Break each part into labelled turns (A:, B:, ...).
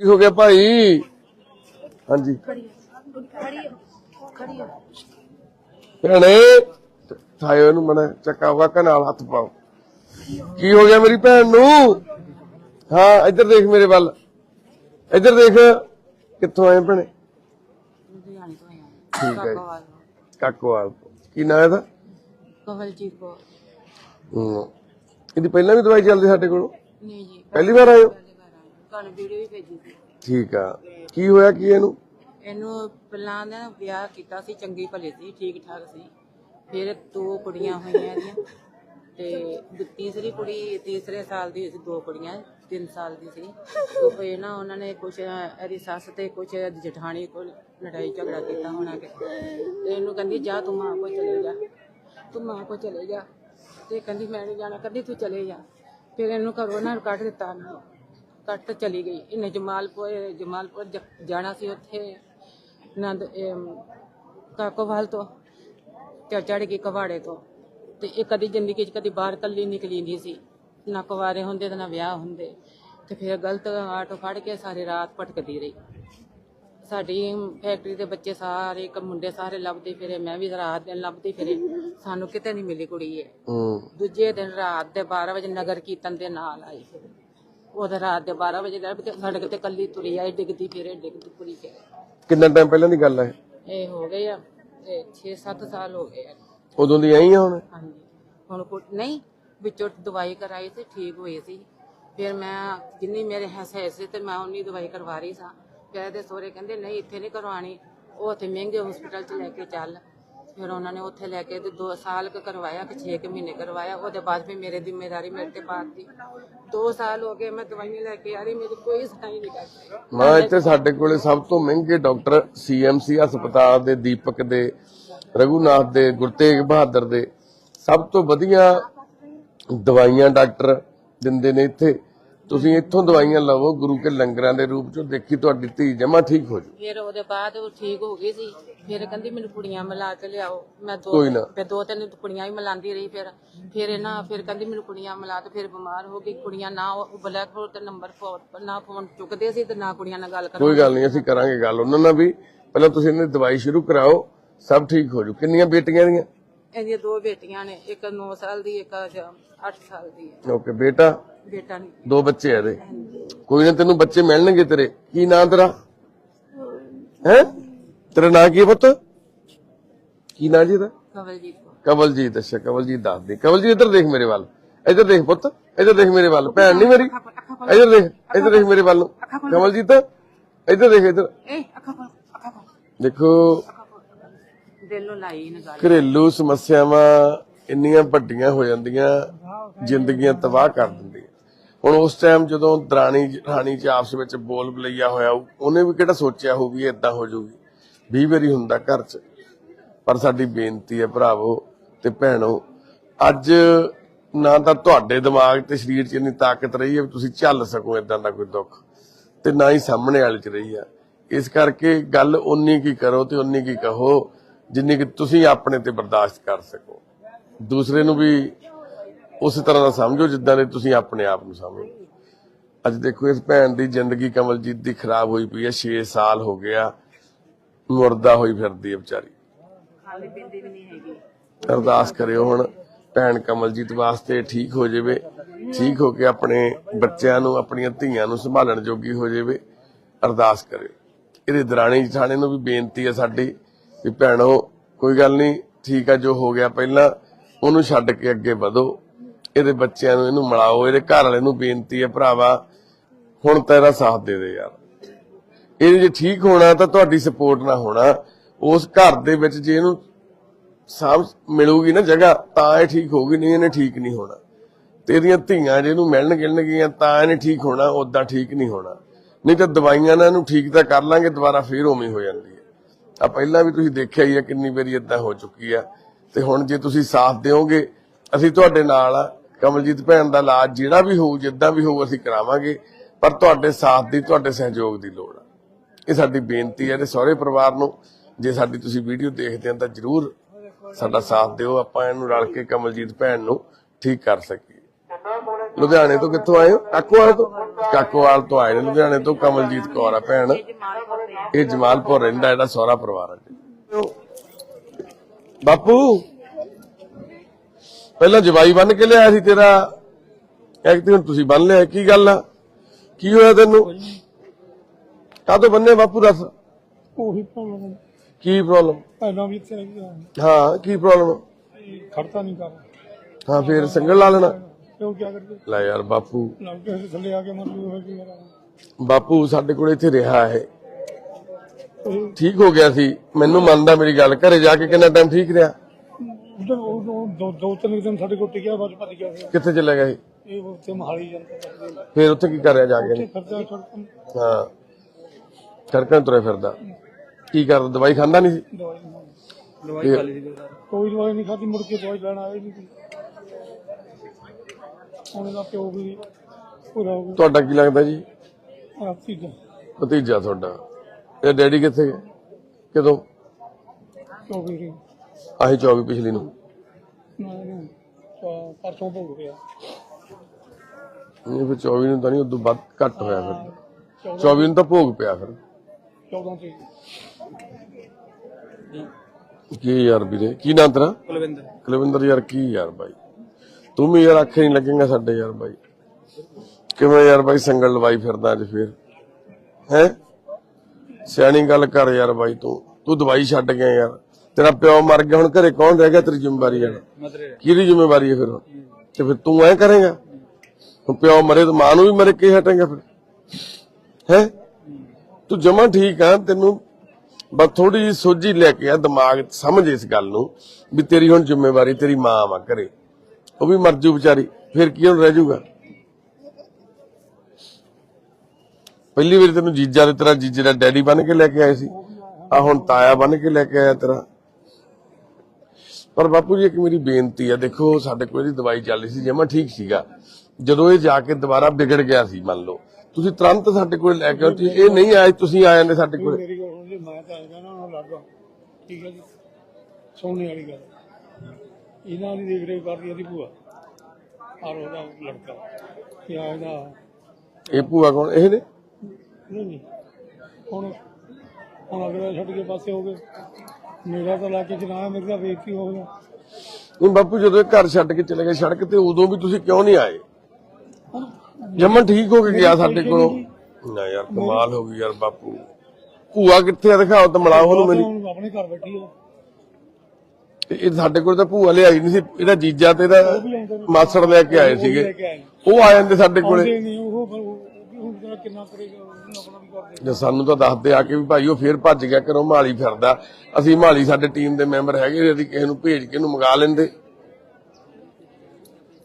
A: ਕੀ ਹੋ ਗਿਆ ਭਾਈ? ਹਾਂਜੀ। ਭੈਣੇ ਥਾਇਓ ਇਹਨੂੰ ਮਣਾ ਚੱਕਾ ਵਾਕਾ ਨਾਲ ਹੱਥ ਪਾਓ। ਕੀ ਹੋ ਗਿਆ ਮੇਰੀ ਭੈਣ ਨੂੰ? ਹਾਂ ਇੱਧਰ ਦੇਖ ਮੇਰੇ ਵੱਲ। ਇੱਧਰ ਦੇਖ ਕਿੱਥੋਂ ਆਏ ਭੈਣੇ? ਠੀਕ ਹੈ।
B: ਕਾਕੋਵਾਲ।
A: ਕੀ ਨਾਂ ਇਹਦਾ?
B: ਕਵਲਜੀਤ ਕੌਰ।
A: ਹੂੰ। ਇਹਦੀ ਪਹਿਲਾਂ ਵੀ ਦਵਾਈ ਚੱਲਦੀ ਸਾਡੇ ਕੋਲ?
B: ਨਹੀਂ ਜੀ।
A: ਪਹਿਲੀ ਵਾਰ
B: ਆਈ ਤੁਹਾਨੂੰ ਵੀਡੀਓ ਵੀ ਭੇਜੀ ਸੀ।
A: ਠੀਕ ਆ। ਕੀ ਹੋਇਆ ਕੀ ਇਹਨੂੰ?
B: ਇਹਨੂੰ ਪਹਿਲਾਂ ਨਾ ਵਿਆਹ ਕੀਤਾ ਸੀ ਚੰਗੀ ਭਲੀ ਸੀ ਠੀਕ ਠਾਕ ਸੀ। ਫਿਰ ਦੋ ਕੁੜੀਆਂ ਹੋਈਆਂ ਇਹਦੀਆਂ। ਤੇ ਤੀਸਰੀ ਕੁੜੀ ਤੀਸਰੇ ਸਾਲ ਦੀ ਸੀ ਦੋ ਕੁੜੀਆਂ 3 ਸਾਲ ਦੀ ਸੀ। ਉਹ ਫਿਰ ਨਾ ਉਹਨਾਂ ਨੇ ਕੁਛ ਇਹਦੀ ਸੱਸ ਤੇ ਕੁਛ ਇਹਦੀ ਜਠਾਣੀ ਕੋਲ ਲੜਾਈ ਝਗੜਾ ਕੀਤਾ ਹੋਣਾ ਕਿ। ਤੇ ਇਹਨੂੰ ਕਹਿੰਦੀ ਜਾ ਤੂੰ ਮਾਂ ਕੋਲ ਚਲੇ ਜਾ। ਤੂੰ ਮਾਂ ਕੋਲ ਚਲੇ ਜਾ। ਤੇ ਕਹਿੰਦੀ ਮੈਂ ਨਹੀਂ ਜਾਣਾ। ਕਹਿੰਦੀ ਤੂੰ ਚਲੇ ਜਾ। ਫਿਰ ਇਹਨੂੰ ਘਰੋਂ ਨਾ ਕੱਢ ਦਿੱਤਾ। ਨੇ ਕੱਟ ਚਲੀ ਗਈ। ਇਹਨੇ ਜਮਾਲਪੁਰ ਜਮਾਲਪੁਰ ਜ- ਜਾਣਾ ਸੀ ਉੱਥੇ ਨੰਦ ਅਮ, ਕਾਕੋਵਾਲ ਤੋਂ ਚੜ ਚੜ ਗਈ ਕਵਾੜੇ ਤੋਂ। ਤੇ ਇਹ ਕਦੀ ਜ਼ਿੰਦਗੀ 'ਚ ਕਦੀ ਬਾਹਰ ਕੱਲੀ ਨਿਕਲੀ ਨਹੀਂ ਸੀ। ਨਾ ਕੁਵਾਰੇ ਹੁੰਦੇ ਤੇ ਨਾ ਵਿਆਹ ਹੁੰਦੇ। ਤੇ ਫਿਰ ਗਲਤ ਆਟੋ ਫੜ ਕੇ ਸਾਰੀ ਰਾਤ ਭਟਕਦੀ ਰਹੀ। ਸਾਡੀ ਫੈਕਟਰੀ ਦੇ ਬੱਚੇ ਸਾਰੇ ਇੱਕ ਮੁੰਡੇ ਸਾਰੇ ਲੱਭਦੇ ਫਿਰੇ ਮੈਂ ਵੀ ਰਾਤ ਦਿਨ ਲੱਭਦੀ ਫਿਰੇ। ਸਾਨੂੰ ਕਿਤੇ ਨਹੀਂ ਮਿਲੀ ਕੁੜੀ ਇਹ।
A: ਹੂੰ।
B: ਦੂਜੇ ਦਿਨ ਰਾਤ ਦੇ 12 ਵਜੇ ਨਗਰ ਕੀਰਤਨ ਦੇ ਨਾਲ ਆਈ। ਫਿਰ ਉਹਦੇ ਰਾਤ ਦੇ 12 ਵਜੇ ਲੱਭ ਕੇ ਸੜਕ ਤੇ ਕੱਲੀ ਤੁਰੀ ਆਈ ਡਿੱਗਦੀ ਫਿਰੇ ਡਿੱਗਦੀ ਪੂਰੀ ਫਿਰ।
A: ਕਿੰਨਾ ਟਾਈਮ ਪਹਿਲਾਂ ਦੀ ਗੱਲ ਹੈ
B: ਇਹ? ਹੋ ਗਏ ਆ 6-7 ਸਾਲ ਹੋ ਗਏ ਆ।
A: ਉਦੋਂ ਦੀ ਆਈ ਆ ਹੁਣ?
B: ਹਾਂਜੀ। ਹੁਣ ਕੁ- ਨਹੀਂ ਵਿੱਚੋਂ ਦਵਾਈ ਕਰਾਈ ਤੇ ਠੀਕ ਹੋਈ ਸੀ। ਫਿਰ ਮੈਂ ਜਿੰਨੀ ਮੇਰੇ ਹੱਸੇ ਸੀ ਤੇ ਮੈਂ ਉਨੀ ਦਵਾਈ ਕਰਵਾ ਰਹੀ ਸਾਂ। ਫਿਰ ਇਹਦੇ ਸਹੁਰੇ ਕਹਿੰਦੇ ਨਹੀਂ ਇੱਥੇ ਨਹੀਂ ਕਰਵਾਣੀ ਉਹ ਉੱਥੇ ਮਹਿੰਗੇ ਹਸਪੀਟਲ 'ਚ ਲੈ ਕੇ ਚੱਲ। ਫਿਰ ਉਹਨਾਂ ਨੇ ਉੱਥੇ ਲੈ ਕੇ ਤੇ 2 ਸਾਲ ਕ ਕਰਵਾਇਆ ਕਿ 6 ਕੁ ਮਹੀਨੇ ਕਰਵਾਇਆ। ਉਹਦੇ ਬਾਅਦ ਫਿਰ ਮੇਰੇ ਜ਼ਿੰਮੇਵਾਰੀ ਮੇਰੇ ਤੇ ਪਾਤੀ। 2 ਸਾਲ ਹੋ ਗਏ ਮੈਂ ਦਵਾਈਆਂ ਲੈ ਕੇ ਆ ਰਹੀ, ਮੇਰੀ ਕੋਈ ਸੁਣਾਈ ਨਹੀਂ ਕਰਦੀ
A: ਮਾਂ ਇੱਥੇ ਸਾਡੇ ਕੋਲੇ ਸਭ ਤੋਂ ਮਹਿੰਗੇ ਡਾਕਟਰ ਸੀਐਮਸੀ ਹਸਪਤਾਲ ਦੇ ਦੀਪਕ ਦੇ, ਰਘੂਨਾਥ ਦੇ ਗੁਰਤੇਗ ਬਹਾਦਰ ਦੇ। ਸਭ ਤੋਂ ਵਧੀਆ ਦਵਾਈਆਂ ਡਾਕਟਰ ਦਿੰਦੇ ਨੇ ਇੱਥੇ। ਤੁਸੀਂ ਇੱਥੋਂ ਦਵਾਈਆਂ ਲਵੋ ਗੁਰੂ ਕੇ ਲੰਗਰਾਂ ਦੇ ਰੂਪ ਚ ਦੇਖੀ ਤੁਹਾਡੀ ਧੀ ਜਮਾ ਠੀਕ ਹੋ ਜੂ।
B: ਫਿਰ ਉਹਦੇ ਬਾਅਦ ਉਹ ਠੀਕ ਹੋ ਗਈ ਸੀ। ਫਿਰ ਕਹਿੰਦੀ ਮੈਨੂੰ ਕੁੜੀਆਂ ਮਿਲਾ ਕੇ ਲਿਆਓ। ਮੈਂ ਦੋ
A: ਕੋਈ ਨਾ।
B: ਫਿਰ ਦੋ ਤਿੰਨ ਕੁੜੀਆਂ ਹੀ ਮਿਲਾਉਂਦੀ ਰਹੀ ਫਿਰ। ਫਿਰ ਇਹਨਾਂ ਫਿਰ ਕਹਿੰਦੀ ਮੈਨੂੰ ਕੁੜੀਆਂ ਮਿਲਾ ਤੇ ਫਿਰ ਬਿਮਾਰ ਹੋ ਗਈ। ਕੁੜੀਆਂ ਨਾ ਉਹ ਬਲੈਕ ਹੋਲ ਤੇ ਨੰਬਰ ਫੋਨ ਨਾ ਫੋਨ ਚੁੱਕਦੇ ਸੀ ਤੇ ਨਾ ਕੁੜੀਆਂ ਨਾਲ ਗੱਲ ਕਰ
A: ਕੋਈ ਗੱਲ ਨਹੀਂ ਅਸੀਂ ਕਰਾਂਗੇ ਗੱਲ। ਉਹਨਾਂ ਨਾਲ ਵੀ ਪਹਿਲਾਂ ਤੁਸੀਂ ਇਹਨਾਂ ਦੀ ਦਵਾਈ ਸ਼ੁਰੂ ਕਰਾਓ ਸਭ ਠੀਕ ਹੋ ਜੂ। ਕਿੰਨੀਆਂ ਬੇਟੀਆਂ ਦੀਆਂ
B: ਇਹਦੀਆਂ ਦੋ ਬੇਟੀਆਂ ਨੇ। ਇੱਕ 9 ਸਾਲ ਦੀ ਇੱਕ 8 ਸਾਲ ਦੀ ਹੈ।
A: ਓਕੇ ਬੇਟਾ?
B: ਬੇਟਾ ਨਹੀਂ
A: ਦੋ ਬੱਚੇ ਆ ਇਹਦੇ। ਕੋਈ ਨਾ ਤੈਨੂੰ ਬੱਚੇ ਮਿਲਣਗੇ ਤੇਰੇ। ਕੀ ਨਾਂ ਤੇਰਾ? ਹੈ? ਤੇਰਾ ਨਾਂ ਕੀ ਹੈ ਪੁੱਤ? ਕੀ ਨਾਂ ਜੀ ਇਹਦਾ?
B: ਕਵਲਜੀਤ
A: ਅੱਛਾ ਕਵਲਜੀਤ ਦੱਸ ਦੇ। ਕਵਲਜੀਤ ਇੱਧਰ ਦੇਖ ਮੇਰੇ ਵੱਲ। ਇੱਧਰ ਦੇਖ ਪੁੱਤ। ਇੱਧਰ ਦੇਖ ਮੇਰੇ ਵੱਲ। ਭੈਣ ਨਹੀਂ ਮੇਰੀ? ਇੱਧਰ ਦੇਖ ਇੱਧਰ ਦੇਖ ਮੇਰੇ ਵੱਲ। ਕਵਲਜੀਤ ਇੱਧਰ ਦੇਖ ਇੱਧਰ।
B: ਏ ਅੱਖਾਂ ਖੋਲ ਅੱਖਾਂ ਖੋਲ
A: ਦੇਖੋ।
B: ਦਿਲ ਨੂੰ ਲਾਈ ਨਾ ਗੱਲ।
A: ਘਰੇਲੂ ਸਮੱਸਿਆਵਾਂ ਇੰਨੀਆਂ ਵੱਡੀਆਂ ਹੋ ਜਾਂਦੀਆਂ ਜ਼ਿੰਦਗੀਆਂ ਤਬਾਹ ਕਰ ਦਿੰਦੀਆਂ। ਹੁਣ ਉਸ ਟਾਈਮ ਜਦੋਂ ਦਰਾਣੀ ਜਠਾਣੀ ਚ ਆਪਸ ਵਿੱਚ ਬੋਲ ਬਲਈਆ ਹੋਇਆ, ਉਹਨੇ ਵੀ ਕਿਹੜਾ ਸੋਚਿਆ ਹੋਊ ਵੀ ਇਦਾਂ ਹੋ ਜਾਊਗੀ? 20 ਵਾਰੀ ਹੁੰਦਾ ਘਰ 'ਚ। ਪਰ ਸਾਡੀ ਬੇਨਤੀ ਹੈ ਭਰਾਵੋ ਤੇ ਭੈਣੋ, ਅੱਜ ਨਾ ਤਾਂ ਤੁਹਾਡੇ ਦਿਮਾਗ ਤੇ ਸਰੀਰ 'ਚ ਇੰਨੀ ਤਾਕਤ ਰਹੀ ਹੈ ਵੀ ਤੁਸੀਂ ਝੱਲ ਸਕੋ ਇਦਾਂ ਦਾ ਕੋਈ ਦੁੱਖ, ਤੇ ਨਾ ਹੀ ਸਾਹਮਣੇ ਵਾਲੇ 'ਚ ਰਹੀ ਆ ਇਸ ਕਰਕੇ ਗੱਲ ਉਨੀ ਕੀ ਕਰੋ ਤੇ ਉਨੀ ਕੀ ਕਹੋ, ਜਿੰਨੀ ਕਿ ਤੁਸੀਂ ਆਪਣੇ ਤੇ ਬਰਦਾਸ਼ਤ ਕਰ ਸਕੋ। ਦੂਸਰੇ ਨੂੰ ਵੀ ਉਸੇ ਤਰ੍ਹਾਂ ਦਾ ਸਮਝੋ ਜਿੱਦਾਂ ਦੇ ਤੁਸੀਂ ਆਪਣੇ ਆਪ ਨੂੰ ਸਮਝੋ। ਅੱਜ ਦੇਖੋ ਇਸ ਭੈਣ ਦੀ ਜ਼ਿੰਦਗੀ ਕਮਲਜੀਤ ਦੀ ਖਰਾਬ ਹੋਈ ਪਈ ਹੈ 6 ਸਾਲ ਹੋ ਗਿਆ ਮੁਰਦਾ ਹੋਈ ਫਿਰਦੀ ਹੈ ਵਿਚਾਰੀ।
B: ਖਾਲੀ ਪਿੰਦੀ ਵੀ ਨਹੀਂ ਹੈਗੀ।
A: ਅਰਦਾਸ ਕਰਿਓ ਹੁਣ ਭੈਣ ਕਮਲਜੀਤ ਵਾਸਤੇ ਠੀਕ ਹੋ ਜਾਵੇ ਠੀਕ ਹੋ ਕੇ ਆਪਣੇ ਬੱਚਿਆਂ ਨੂੰ ਆਪਣੀਆਂ ਧੀਆਂ ਨੂੰ ਸੰਭਾਲਣ ਜੋਗੀ ਹੋ ਜਾਵੇ ਅਰਦਾਸ ਕਰਿਓ। ਇਹਦੇ ਦਰਾਣੀ ਜਠਾਣੇ ਨੂੰ ਵੀ ਬੇਨਤੀ ਹੈ ਸਾਡੀ ਵੀ ਭੈਣੋ ਕੋਈ ਗੱਲ ਨਹੀਂ ਠੀਕ ਆ ਜੋ ਹੋ ਗਿਆ ਪਹਿਲਾਂ ਉਹਨੂੰ ਛੱਡ ਕੇ ਅੱਗੇ ਵਧੋ। ਇਹਦੇ ਬੱਚਿਆਂ ਨੂੰ ਇਹਨੂੰ ਮਿਲਾਓ, ਇਹਦੇ ਘਰ ਵਾਲੇ ਨੂੰ ਬੇਨਤੀ ਹੈ ਭਰਾਵਾ, ਹੁਣ ਤੇਰਾ ਸਾਥ ਦੇ ਦੇ ਯਾਰ। ਇਹ ਜੇ ਠੀਕ ਹੋਣਾ ਤਾਂ ਤੁਹਾਡੀ ਸਪੋਰਟ ਨਾਲ ਹੋਣਾ। ਉਸ ਘਰ ਦੇ ਵਿੱਚ ਜੇ ਇਹਨੂੰ ਸਾਂਭ ਮਿਲੂਗੀ ਨਾ ਜਗ੍ਹਾ, ਤਾਂ ਇਹ ਠੀਕ ਹੋਊਗੀ, ਨਹੀਂ ਇਹਨੇ ਠੀਕ ਨਹੀਂ ਹੋਣਾ। ਤੇ ਇਹਦੀਆਂ ਧੀਆਂ ਜੇ ਇਹਨੂੰ ਮਿਲਣ ਗਿਲਣਗੀਆਂ, ਤਾਂ ਇਹਨੇ ਠੀਕ ਹੋਣਾ ਉਦਾਂ ਠੀਕ ਨਹੀਂ ਹੋਣਾ। ਨਹੀਂ ਤਾਂ ਦਵਾਈਆਂ ਨਾਲ ਇਹਨੂੰ ਠੀਕ ਤਾਂ ਕਰ ਲਾਂਗੇ, ਦੁਬਾਰਾ ਫੇਰ ਉਵੇਂ ਹੋ ਜਾਂਦੀ ਹੈ। ਆ ਪਹਿਲਾਂ ਵੀ ਤੁਸੀਂ ਦੇਖਿਆ ਹੀ ਆ ਕਿੰਨੀ ਵਾਰੀ ਇਦਾਂ ਹੋ ਚੁੱਕੀ ਆ। ਤੇ ਹੁਣ ਜੇ ਤੁਸੀਂ ਸਾਥ ਦਿਓਗੇ, ਅਸੀਂ ਤੁਹਾਡੇ ਨਾਲ ਆ। ਕਮਲਜੀਤ ਭੈਣ ਦਾ ਇਲਾਜ ਜਿਹੜਾ ਵੀ ਹੋਊ, ਜਿੱਦਾਂ ਵੀ ਹੋਊ, ਅਸੀਂ ਕਰਾਵਾਂਗੇ। ਪਰ ਤੁਹਾਡੇ ਸਾਥ ਦੀ, ਤੁਹਾਡੇ ਸਹਿਯੋਗ ਦੀ ਲੋੜ ਆ। ਇਹ ਸਾਡੀ ਬੇਨਤੀ ਹੈ ਤੇ ਸਹੁਰੇ ਪਰਿਵਾਰ ਨੂੰ, ਜੇ ਸਾਡੀ ਤੁਸੀਂ ਵੀਡੀਓ ਦੇਖਦੇ ਹੋ ਤਾਂ ਜਰੂਰ ਸਾਡਾ ਸਾਥ ਦਿਓ। ਆਪਾਂ ਇਹਨੂੰ ਰਲ ਕੇ ਕਮਲਜੀਤ ਭੈਣ ਨੂੰ ਠੀਕ ਕਰ ਸਕੀਏ। ਲੁਧਿਆਣੇ ਤੋਂ ਕਿੱਥੋਂ ਆਏ ਹੋ? ਕਾਕੋਵਾਲ ਤੋਂ? ਕਾਕੋਵਾਲ ਤੋਂ ਆਏ ਨੇ। ਲੁਧਿਆਣੇ ਤੋਂ ਕਮਲਜੀਤ ਕੌਰ ਆ ਭੈਣ। ਇਹ ਜਮਾਲਪੁਰ ਰਹਿੰਦਾ ਇਹਦਾ ਸਹੁਰਾ ਪਰਿਵਾਰ ਆ ਬਾਪੂ ਪਹਿਲਾਂ ਜਵਾਈ ਬੰਨ ਕੇ ਲਿਆਇਆ ਸੀ ਤੇਰਾ। ਇੱਕ ਤੇ ਹੁਣ ਤੁਸੀਂ ਬੰਨ ਲਿਆ ਕੀ ਗੱਲ ਆ? ਕੀ ਹੋਇਆ ਤੈਨੂੰ? ਕਾਹਤੋਂ ਬੰਨੇ ਬਾਪੂ ਦੱਸ?
C: ਉਹੀ ਪ੍ਰੋਬਲਮ
A: ਕੀ ਪ੍ਰੋਬਲਮ
C: ਪਹਿਲਾਂ ਵੀ ਇੱਥੇ ਰਹੀ ਆ।
A: ਹਾਂ ਕੀ ਪ੍ਰੋਬਲਮ
C: ਖੜਤਾ ਨਹੀਂ ਕਰ
A: ਹਾਂ ਫੇਰ ਸੰਗਲ ਲਾ ਲੈਣਾ।
C: ਕਿਉਂ ਕੀ ਕਰੀਏ?
A: ਲੈ ਯਾਰ ਬਾਪੂ।
C: ਲੱਗ ਕੇ ਥੱਲੇ ਆ ਕੇ ਮਰ ਜੂ ਹੋਇਆ ਕੀ ਮੇਰਾ
A: ਬਾਪੂ ਸਾਡੇ ਕੋਲ ਇੱਥੇ ਰਿਹਾ ਹੈ। ਠੀਕ ਹੋ ਗਿਆ ਸੀ। ਮੈਨੂੰ ਮੰਨਦਾ ਮੇਰੀ ਗੱਲ ਘਰੇ ਜਾ ਕੇ ਕਿੰਨਾ ਟਾਈਮ ਠੀਕ ਰਿਹਾ?
C: ਉਧਰ ਉਹ ਉਹ ਦੋ ਦੋ ਤਿੰਨ ਦਿਨ ਸਾਡੇ ਕੋਲ ਟਿਕਿਆ ਬਸ ਭੱਜ ਗਿਆ ਫਿਰ।
A: ਕਿੱਥੇ ਚਲੇ ਗਏ
C: ਇਹ ਉੱਥੇ ਮਹਾਲੀ ਜਾਂਦਾ
A: ਫੇਰ ਉੱਥੇ ਕੀ ਕਰ ਰਿਹਾ ਜਾ
C: ਉੱਥੇ
A: ਕੇ
C: ਛੱਡ
A: ਹਾਂ। ਕਰਕਾਂ ਤੁਰੇ ਫਿਰਦਾ। ਕੀ ਕਰਦਾ? ਦਵਾਈ ਖਾਂਦਾ ਨਹੀਂ ਸੀ?
C: ਦਵਾਈ ਨਹੀਂ
A: ਦਵਾਈ ਖਾ ਲਈ
C: ਕੋਈ ਦਵਾਈ ਨਹੀਂ ਖਾਦੀ ਮੁੜ ਕੇ ਦਵਾਈ ਲੈਣ ਆਏ ਨਹੀਂ ਕੋਈ। ਹੁਣ ਇਹਦਾ ਪਿਓ ਵੀ ਪੂਰਾ ਹੋ
A: ਤੁਹਾਡਾ ਕੀ ਲੱਗਦਾ ਜੀ?
C: ਦਾ
A: ਭਤੀਜਾ। ਤੁਹਾਡਾ। ਇਹ ਡੈਡੀ ਕਿੱਥੇ ਗਏ? ਕਦੋਂ?
C: ਪਿਓ ਵੀ ਨਹੀਂ
A: ਆਹੀ 24 ਪਿਛਲੀ ਨੂੰ।
C: ਪਰਸੋਂ ਭੋਗ
A: ਫਿਰ 24 ਨੂੰ ਤਾਂ ਨਹੀਂ ਉਦੋਂ ਵੱਧ ਘੱਟ ਹੋਇਆ ਫਿਰ। 24 ਨੂੰ ਤਾਂ ਭੋਗ ਪਿਆ ਫਿਰ।
C: 14 ਤੇ।
A: ਕੀ ਯਾਰ ਵੀਰੇ ਕੀ ਨਾਂ ਤੇਰਾ?
C: ਕੁਲਵਿੰਦਰ।
A: ਕੁਲਵਿੰਦਰ ਯਾਰ ਕੀ ਯਾਰ ਬਾਈ। ਤੂੰ ਵੀ ਯਾਰ ਅੱਖੇ ਨਹੀਂ ਲੱਗੇਗਾ ਸਾਡੇ ਯਾਰ ਬਾਈ। ਕਿਵੇਂ ਯਾਰ ਬਾਈ ਸੰਗਲ ਲਵਾਈ ਫਿਰਦਾ ਅੱਜ ਫੇਰ? ਹੈ? ਸਿਆਣੀ ਗੱਲ ਕਰ ਯਾਰ ਬਾਈ ਤੂੰ। ਤੂੰ ਦਵਾਈ ਛੱਡ ਗਿਆ ਯਾਰ। ਤੇਰਾ ਪਿਓ ਮਰ ਗਿਆ ਹੁਣ ਘਰੇ ਕੌਣ ਰਹਿ ਗਿਆ ਤੇਰੀ ਜ਼ਿੰਮੇਵਾਰੀ ਯਾਰ ਕਿਹਦੀ ਜ਼ਿੰਮੇਵਾਰੀ ਹੈ ਫਿਰ? ਤੇ ਫਿਰ ਤੂੰ ਐ ਕਰੇਗਾ? ਹੁਣ ਪਿਓ ਮਰੇ ਤਾਂ ਮਾਂ ਨੂੰ ਵੀ ਮਰੇ ਕੇ ਹਟੇਗਾ ਫਿਰ? ਹੈ? ਤੂੰ ਜਮਾ ਠੀਕ ਆ ਤੈਨੂੰ ਬਸ ਥੋੜੀ ਜਿਹੀ ਸੋਝੀ ਲੈ ਕੇ ਆ ਦਿਮਾਗ ਸਮਝ ਇਸ ਗੱਲ ਨੂੰ ਵੀ ਤੇਰੀ ਹੁਣ ਜ਼ਿੰਮੇਵਾਰੀ ਤੇਰੀ ਮਾਂ ਵਾ ਘਰੇ। ਉਹ ਵੀ ਮਰ ਜੂ ਵਿਚਾਰੀ ਫਿਰ ਕੀ ਹੁਣ ਰਹਿ ਜੂਗਾ? ਪਹਿਲੀ ਵਾਰੀ ਤੈਨੂੰ ਜੀਜਾ ਦੇ ਤੇਰਾ ਜੀਜੇ ਦਾ ਡੈਡੀ ਬਣ ਕੇ ਲੈ ਕੇ ਆਏ ਸੀ। ਆ ਹੁਣ ਤਾਇਆ ਬਣ ਕੇ ਲੈ ਕੇ ਆਇਆ ਤੇਰਾ। ਪਰ ਬਾਪੂ ਜੀ ਇੱਕ ਮੇਰੀ ਬੇਨਤੀ ਆ। ਦੇਖੋ ਸਾਡੇ ਕੋਲ ਇਹਦੀ ਦਵਾਈ ਚੱਲ ਰਹੀ ਸੀ ਜਮਾ ਠੀਕ ਸੀਗਾ। ਜਦੋਂ ਇਹ ਜਾ ਕੇ ਦੁਬਾਰਾ ਵਿਗੜ ਗਿਆ ਸੀ ਮੰਨ ਲਓ ਤੁਸੀਂ ਤੁਰੰਤ ਸਾਡੇ ਕੋਲ ਲੈ ਕੇ ਆਓ। ਇਹ ਨਹੀਂ ਆਏ ਤੁਸੀਂ ਆ ਜਾਂਦੇ ਸਾਡੇ ਕੋਲ।
C: ਮੇਰੀ ਗੱਲ ਸੁਣ ਮੈਂ ਤਾਂ ਆਏਗਾ ਨਾ ਉਹਨਾਂ ਲੱਗਾ। ਠੀਕ ਹੈ ਜੀ। ਸੋਹਣੀ ਵਾਲੀ ਗੱਲ। ਇਹਨਾਂ ਦੀ ਦੇਖ ਰੇਖ ਕਰਦੀ ਇਹਦੀ ਭੂਆ। ਔਰ ਉਹਦਾ ਲੜਕਾ। ਕਿ ਆ ਇਹਦਾ
A: ਇਹ ਭੂਆ ਕੌਣ? ਇਹ ਨੇ?
C: ਨਹੀਂ ਨਹੀਂ। ਹੁਣ ਹੁਣ ਅਗਲੇ ਛੱਡ ਕੇ ਪਾਸੇ ਹੋ ਗਏ। ਮੇਰਾ ਤਾਂ ਲਾ ਕੇ ਚਲਾਇਆ ਮੇਰੇ ਦਾ ਬੇਇੱਜ਼ਤੀ ਹੋ ਗਿਆ।
A: ਨਹੀਂ ਬਾਪੂ ਜਦੋਂ ਇਹ ਘਰ ਛੱਡ ਕੇ ਚਲੇ ਗਏ ਸੜਕ ਤੇ ਉਦੋਂ ਵੀ ਤੁਸੀਂ ਕਿਉਂ ਨਹੀਂ ਆਏ? ਜਮਨ ਠੀਕ ਹੋ ਕੇ ਗਿਆ ਸਾਡੇ ਕੋਲੋਂ? ਨਾ ਯਾਰ ਕਮਾਲ ਹੋ ਗਈ ਯਾਰ ਬਾਪੂ। ਭੂਆ ਕਿੱਥੇ ਆ ਦਿਖਾਓ ਤਾਂ ਮਿਲਾਓ ਉਹਨੂੰ ਮੇਰੀ।
C: ਹੁਣ ਆਪਣੇ ਘਰ ਬੈਠੀ ਹੈ
A: ਤੇ ਇਹ ਸਾਡੇ ਕੋਲ ਤਾਂ ਭੂਆ ਲਿਆਈ ਨਹੀਂ ਸੀ ਇਹਦਾ ਜੀਜਾ ਤੇ ਇਹਦਾ ਮਾਸੜ ਲੈ ਕੇ ਆਏ ਸੀਗੇ। ਉਹ ਆ ਜਾਂਦੇ ਸਾਡੇ ਕੋਲੇ।
C: ਨਹੀਂ ਵੀ ਕਿੰਨਾ ਕਰੇਗਾ ਉਹਨੂੰ ਵੀ ਕਰਦੇ
A: ਜੇ ਸਾਨੂੰ ਤਾਂ ਦੱਸਦੇ ਆ ਕੇ ਵੀ ਭਾਈ ਉਹ ਫੇਰ ਭੱਜ ਗਿਆ, ਘਰੋਂ ਮਾਲੀ ਫਿਰਦਾ। ਅਸੀਂ ਮਾਲੀ ਸਾਡੇ ਟੀਮ ਦੇ ਮੈਂਬਰ ਹੈਗੇ ਅਸੀਂ ਕਿਸੇ ਨੂੰ ਭੇਜ ਕੇ ਇਹਨੂੰ ਮੰਗਾ ਲੈਂਦੇ।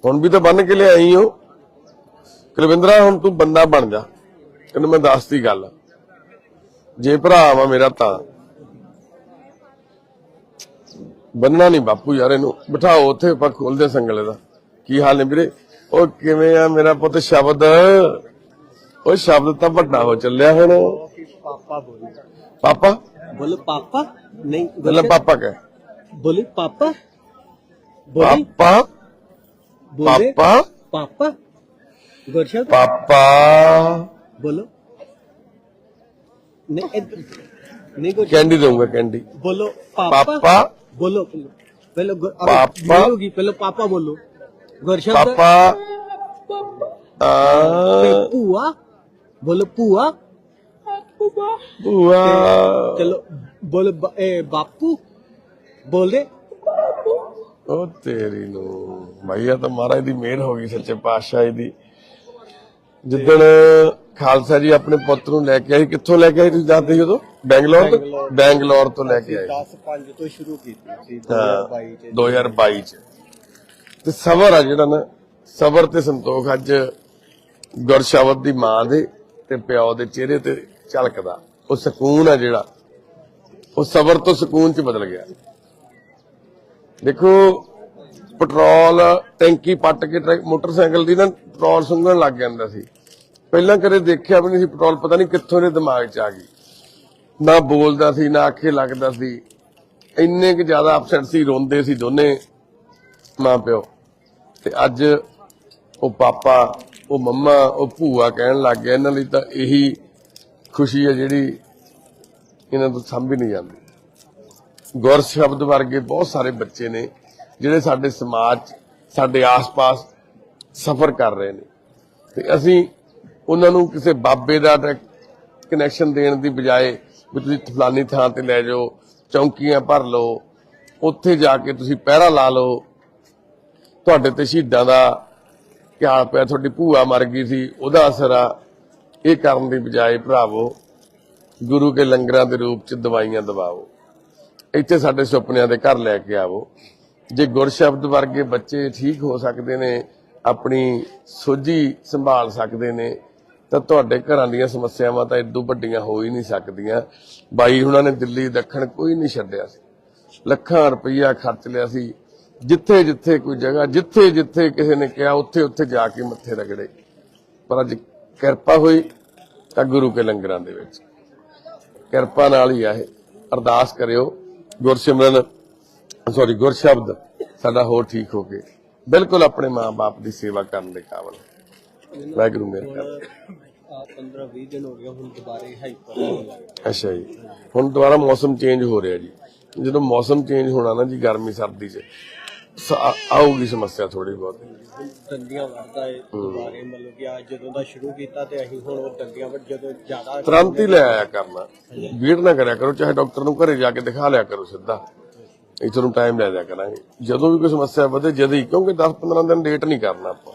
A: ਹੁਣ ਵੀ ਤਾਂ ਬੰਨ ਕੇ ਲਿਆਈ ਹੋ ਕੁਲਵਿੰਦਰਾ, ਹੁਣ ਤੂੰ ਬੰਦਾ ਬਣ ਜਾ। ਤੈਨੂੰ ਮੈਂ ਦੱਸਤੀ ਗੱਲ। ਜੇ ਭਰਾ ਵਾ ਮੇਰਾ ਤਾਂ। ਬੰਨਣਾ ਨਹੀਂ ਬਾਪੂ ਯਾਰ ਇਹਨੂੰ। ਬਿਠਾਓ ਉੱਥੇ, ਆਪਾਂ ਖੋਲਦੇ ਸੰਗਲੇ ਦਾ। ਕੀ ਹਾਲ ਨੇ ਵੀਰੇ? ਉਹ ਕਿਵੇਂ ਆ ਮੇਰਾ ਪੁੱਤ ਸ਼ਬਦ? ਉਹ ਸ਼ਬਦ ਤਾਂ ਵੱਡਾ ਹੋ ਚੱਲਿਆ ਹੁਣ।
D: ਪਾਪਾ ਬੋਲੇ।
A: ਪਾਪਾ?
D: ਬੋਲੇ ਪਾਪਾ? ਨਹੀਂ
A: ਬੋਲੇ ਪਾਪਾ ਕਹੇ।
D: ਬੋਲੇ ਪਾਪਾ? ਬੋਲੇ।
A: ਪਾਪਾ? ਪਾਪਾ?
D: ਪਾਪਾ? ਗੁਰਸ਼ਾ
A: ਪਾਪਾ।
D: ਬੋਲੋ। ਨਹੀਂ ਨਹੀਂ ਕੋਈ
A: ਕੈਂਡੀ ਦਊਂਗਾ ਕੈਂਡੀ।
D: ਬੋਲੋ
A: ਪਾਪਾ।
D: ਬੋਲੋ।
A: ਪਹਿਲੋ
D: ਪਾਪਾ। ਹੋਗੀ ਪਹਿਲੋ ਪਾਪਾ ਬੋਲੋ। ਗੁਰਸ਼ਾ
A: ਪਾਪਾ। ਆ। ਪੂਆ
D: ਬੋਲੋ ਭੂਆ। ਭੂਆ। ਤੇ ਬਾਪੂ। ਬੋਲਦੇ।
A: ਉਹ ਤੇਰੀ ਨੂੰ। ਭਾਈ ਤਾਂ ਮਹਾਰਾਜ ਦੀ ਮਿਹਰ ਹੋ ਗਈ ਸੱਚੇ ਪਾਤਸ਼ਾਹ ਦੀ। ਜਿੱਦਣ ਖਾਲਸਾ ਜੀ ਆਪਣੇ ਪੁੱਤ ਨੂੰ ਲੈ ਕੇ ਆਏ ਕਿੱਥੋਂ ਲੈ ਕੇ ਆਏ ਤੁਸੀਂ ਦੱਸਦੇ ਹੋ ਬੈਂਗਲੌਰ ਤੋਂ? ਬੈਂਗਲੌਰ ਤੋਂ। ਲੈ ਕੇ ਆਏ।
D: 10 5 ਤੋਂ ਸ਼ੁਰੂ ਕੀਤੀ
A: ਸੀ 2022 ਚ। 2022 ਤੇ ਸਬਰ ਆ ਜਿਹੜਾ ਨਾ ਸਬਰ ਤੇ ਸੰਤੋਖ। ਅੱਜ ਗੁਰਸ਼ਬਦ ਦੀ ਮਾਂ ਦੇ ਤੇ ਪਿਓ ਦੇ ਚਿਹਰੇ ਤੇ ਝਲਕਦਾ। ਉਹ ਸਕੂਨ ਆ ਜਿਹੜਾ। ਉਹ ਸਬਰ ਤੋਂ ਸਕੂਨ ਚ ਬਦਲ ਗਿਆ। ਦੇਖੋ, ਪੈਟਰੋਲ ਟੈਂਕੀ ਪੱਟ ਕੇ ਮੋਟਰਸਾਈਕਲ ਦੀ ਨਾ ਪੈਟਰੋਲ ਸੁੰਘਣ ਲੱਗ ਜਾਂਦਾ ਸੀ। ਪਹਿਲਾਂ ਕਦੇ ਦੇਖਿਆ ਵੀ ਨਹੀਂ ਸੀ ਪੈਟਰੋਲ, ਪਤਾ ਨਹੀਂ ਕਿੱਥੋਂ ਦੇ ਦਿਮਾਗ 'ਚ ਆ ਗਈ। ਨਾ ਬੋਲਦਾ ਸੀ, ਨਾ ਅੱਖੇ ਲੱਗਦਾ ਸੀ। ਇੰਨੇ ਕਿ ਜ਼ਿਆਦਾ ਅਪਸੈਟ ਸੀ, ਰੋਂਦੇ ਸੀ ਦੋਨੇ ਮਾਂ ਪਿਓ ਤੇ ਅੱਜ ਉਹ ਪਾਪਾ ਉਹ ਮੰਮਾ, ਉਹ ਭੂਆ ਕਹਿਣ ਲੱਗ ਗਿਆ ਇਹਨਾਂ ਲਈ ਤਾਂ ਇਹੀ ਖੁਸ਼ੀ ਹੈ ਜਿਹੜੀ ਇਹਨਾਂ ਤੋਂ ਸੰਭੀ ਨਹੀਂ ਜਾਂਦੀ। ਗੁਰ ਸ਼ਬਦ ਵਰਗੇ ਬਹੁਤ ਸਾਰੇ ਬੱਚੇ ਨੇ ਜਿਹੜੇ ਸਾਡੇ ਸਮਾਜ, ਸਾਡੇ ਆਸ-ਪਾਸ ਸਫ਼ਰ ਕਰ ਰਹੇ ਨੇ। ਤੇ ਅਸੀਂ ਉਹਨਾਂ ਨੂੰ ਕਿਸੇ ਬਾਬੇ ਦਾ ਕਨੈਕਸ਼ਨ ਦੇਣ ਦੀ ਬਜਾਏ ਵੀ ਤੁਸੀਂ ਫਲਾਨੀ ਥਾਂ ਤੇ ਲੈ ਜਾਓ, ਚੌਂਕੀਆਂ ਭਰ ਲਓ, ਉੱਥੇ ਜਾ ਕੇ ਤੁਸੀਂ ਪਹਿਰਾ ਲਾ ਲਓ, ਤੁਹਾਡੇ ਤੇ ਸ਼ਹੀਦਾਂ ਦਾ ਕਿਆ ਪਿਆ ਤੁਹਾਡੀ ਭੂਆ ਮਰ ਗਈ ਸੀ, ਉਹਦਾ ਅਸਰ ਆ। ਇਹ ਕਰਨ ਦੀ ਬਜਾਏ ਭਰਾਵੋ, ਗੁਰੂ ਕੇ ਲੰਗਰਾਂ ਦੇ ਰੂਪ ਚ ਦਵਾਈਆਂ ਦਵਾਓ। ਇੱਥੇ ਸਾਡੇ ਸੁਪਨਿਆਂ ਦੇ ਘਰ ਲੈ ਕੇ ਆਵੋ। ਜੇ ਗੁਰ ਸ਼ਬਦ ਵਰਗੇ ਬੱਚੇ ਠੀਕ ਹੋ ਸਕਦੇ ਨੇ, ਆਪਣੀ ਸੋਝੀ ਸੰਭਾਲ ਸਕਦੇ ਨੇ, ਤਾਂ ਤੁਹਾਡੇ ਘਰਾਂ ਦੀਆਂ ਸਮੱਸਿਆਵਾਂ ਤਾਂ ਇਦੋਂ ਵੱਡੀਆਂ ਹੋ ਹੀ ਨਹੀਂ ਸਕਦੀਆਂ। ਬਾਈ ਹੁਣਾਂ ਨੇ ਦਿੱਲੀ ਦੱਖਣ ਕੋਈ ਨਹੀਂ ਛੱਡਿਆ ਸੀ। ਲੱਖਾਂ ਰੁਪਈਆ ਖਰਚ ਲਿਆ ਸੀ। ਜਿੱਥੇ ਜਿੱਥੇ ਕੋਈ ਜਗ੍ਹਾ ਜਿੱਥੇ ਜਿੱਥੇ ਕਿਸੇ ਨੇ ਕਿਹਾ ਉੱਥੇ ਉੱਥੇ ਜਾ ਕੇ ਮੱਥੇ ਰਗੜੇ। ਪਰ ਅੱਜ ਕਿਰਪਾ ਹੋਈ ਤਾਂ ਗੁਰੂ ਕੇ ਲੰਗਰਾਂ ਦੇ ਵਿੱਚ। ਕਿਰਪਾ ਨਾਲ ਹੀ ਆ ਇਹ। ਅਰਦਾਸ ਕਰਿਓ ਗੁਰਸਿਮਰਨ ਸੌਰੀ ਗੁਰਸ਼ਬਦ ਸਾਡਾ ਹੋਰ ਠੀਕ ਹੋ ਕੇ ਬਿਲਕੁਲ ਆਪਣੇ ਮਾਂ-ਬਾਪ ਦੀ ਸੇਵਾ ਕਰਨ ਦੇ ਕਾਬਲ। ਵਾਹਿਗੁਰੂ ਮੇਰੇ ਕਰ
D: ਆ 15 20 ਦਿਨ ਹੋ ਗਏ ਹੁਣ ਦੁਬਾਰੇ ਹਾਈਪਰ ਗਿਆ
A: ਅੱਛਾ ਜੀ। ਹੁਣ ਦੁਬਾਰਾ ਮੌਸਮ ਚੇਂਜ ਹੋ ਰਿਹਾ ਜੀ। ਜਦੋਂ ਮੌਸਮ ਚੇਂਜ ਹੋਣਾ ਨਾ ਜੀ ਗਰਮੀ ਸਰਦੀ 'ਚ ਸ- ਆ- ਆਊਗੀ ਸਮੱਸਿਆ ਥੋੜੀ ਬਹੁਤ।
D: ਦੰਦੀਆਂ ਵੜਦਾ ਹੈ। ਦੁਬਾਰੇ ਮਤਲਬ ਕਿ ਆ ਜਦੋਂ ਦਾ ਸ਼ੁਰੂ ਕੀਤਾ ਤੇ ਅਸੀਂ ਹੁਣ ਉਹ ਦੰਦੀਆਂ ਵੜ ਜਦੋਂ ਜ਼ਿਆਦਾ
A: ਤੁਰੰਤ ਹੀ ਲੈ ਆਇਆ ਕਰਨਾ। ਵੇਟ ਨਾ ਕਰਿਆ ਕਰੋ ਚਾਹੇ ਡਾਕਟਰ ਨੂੰ ਘਰੇ ਜਾ ਕੇ ਦਿਖਾ ਲਿਆ ਕਰੋ ਸਿੱਧਾ। ਇੱਥੋਂ ਨੂੰ ਟਾਈਮ ਲੈ ਜਾ ਕਰਾਂਗੇ। ਜਦੋਂ ਵੀ ਕੋਈ ਸਮੱਸਿਆ ਵਧੇ ਜਦ ਹੀ ਕਿਉਂਕਿ 10-15 ਦਿਨ ਲੇਟ ਨਹੀਂ ਕਰਨਾ ਆਪਾਂ।